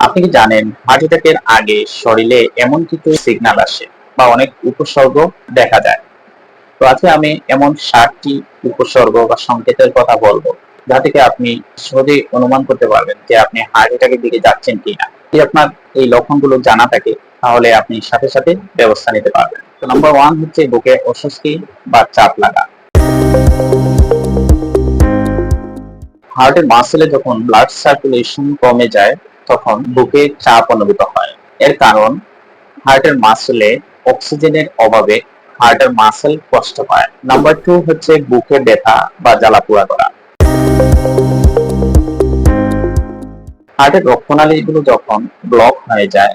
আপনি কি জানেন, হার্ট অ্যাটাকের আগে শরীরে এমন কিছু সিগন্যাল আসে বা অনেক উপসর্গ দেখা যায়? তো আজকে আমি এমন ষাটটি উপসর্গ বা সংকেতের কথা বলব, যা থেকে আপনি সহজেই অনুমান করতে পারবেন যে আপনি হার্ট অ্যাটাকের দিকে যাচ্ছেন কিনা। যদি আপনার এই লক্ষণগুলো জানা থাকে, তাহলে আপনি সাথে সাথে ব্যবস্থা নিতে পারবেন। তো নাম্বার ওয়ান হচ্ছে বুকে অস্বস্তি বা চাপ লাগা। হার্টের মাসেলে যখন ব্লাড সার্কুলেশন কমে যায় তখন বুকে চাপ অনুভূত হয়। এর কারণ, হার্টের মাসেলে অক্সিজেনের অভাবে হার্টের মাসেল কষ্ট পায়। নাম্বার টু হচ্ছে বুকে ব্যথা বা জ্বালা পোড়া করা। হার্টের রক্তনালীগুলো যখন ব্লক হয়ে যায়,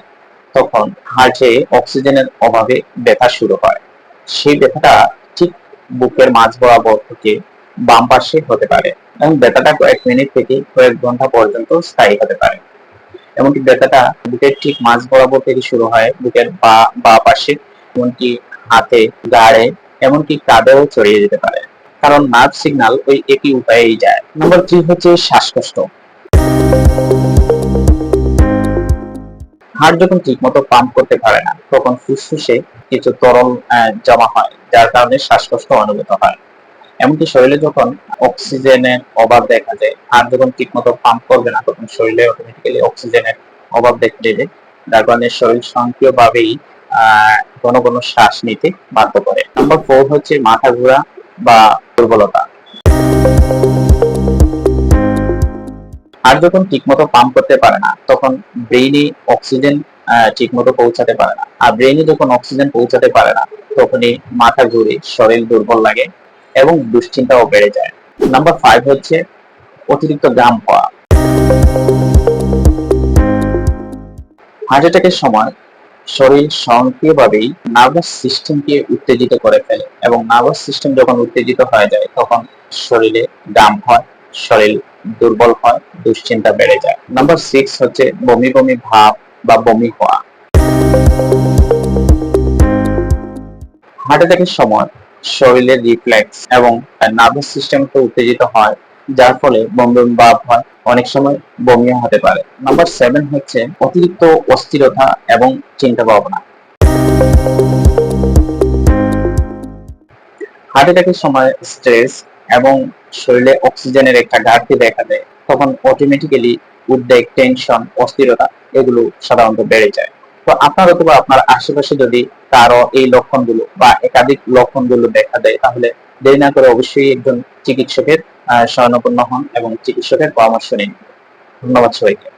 তখন হার্টে অক্সিজেনের অভাবে ব্যথা শুরু হয়। সেই ব্যথাটা ঠিক বুকের মাঝ বরাবর থেকে বাম পাশে হতে পারে এবং ব্যথাটা কয়েক মিনিট থেকে কয়েক ঘণ্টা পর্যন্ত স্থায়ী হতে পারে। এমনকি ব্যথাটা বুকের ঠিক মাঝ বরাবর থেকে শুরু হয়, বুকের বা বা পাশে, এমনকি হাতে, গাড়ে, এমনকি কাঁধেও ছড়িয়ে যেতে পারে। কারণ নার্ভ সিগন্যাল ওই একই উপায়েই যায়। নম্বর থ্রি হচ্ছে শ্বাসকষ্ট। হার্ট যখন ঠিক মতো পাম্প করতে পারে না, তখন ফুসফুসে কিছু তরল জমা হয়, যার কারণে শ্বাসকষ্ট অনুভূত হয়। এমনকি শরীরে যখন অক্সিজেনের অভাব দেখা যায় হার্ট যখন ঠিকমতো পাম্প করবে না, তখন শরীরে অটোমেটিক্যালি অক্সিজেনের অভাব দেখা দেবে যার কারণে শরীর স্বয়ংক্রিয়ভাবেই ঘন ঘন শ্বাস নিতে বাধ্য করে। নাম্বার ফোর হচ্ছে মাথা ঘোরা বা দুর্বলতা। আর যখন ঠিকমতো পাম্প করতে পারে না, তখন ব্রেইনে অক্সিজেন ঠিকমতো পৌঁছাতে পারে না। আর ব্রেইনে যখন অক্সিজেন পৌঁছাতে পারে না, তখনই মাথা ঘুরে শরীর দুর্বল লাগে। এবং দুশ্চিন্তাও বেড়ে যায়। নাম্বার ফাইভ হচ্ছে অতিরিক্ত গাম হওয়া। হার্ট অ্যাটাকের সময় শরীর স্বয়ংক্রিয়ভাবেই নার্ভাস সিস্টেমকে উত্তেজিত করে ফেলে এবং নার্ভাস সিস্টেম যখন উত্তেজিত হয়ে যায়, তখন শরীরে গাম হয়, শরীর দুর্বল হয়, দুশ্চিন্তা বেড়ে যায়। নাম্বার সিক্স হচ্ছে বমি বমি ভাব বা বমি হওয়া। হার্ট অ্যাটাকের সময় শরীরের রিফ্লেক্স এবং নার্ভাস সিস্টেমকে উত্তেজিত হয়, যার ফলে বমি বমি ভাব হয়, অনেক সময় বমিও হতে পারে। নাম্বার সেভেন হচ্ছে অতিরিক্ত অস্থিরতা এবং চিন্তা ভাবনা হার্ট অ্যাটাকের সময় স্ট্রেস এবং শরীরে অক্সিজেনের একটা ঘাটতি দেখা দেয়, তখন অটোমেটিক্যালি উদ্বেগ টেনশন অস্থিরতা এগুলো সাধারণত বেড়ে যায়। তো আপনার অথবা আপনার আশেপাশে যদি কারও এই লক্ষণগুলো বা একাধিক লক্ষণগুলো দেখা দেয়, তাহলে দেরি না করে অবশ্যই একজন চিকিৎসকের, আহ শরণাপন্ন হন এবং চিকিৎসকের পরামর্শ নিন। ধন্যবাদ সবাইকে।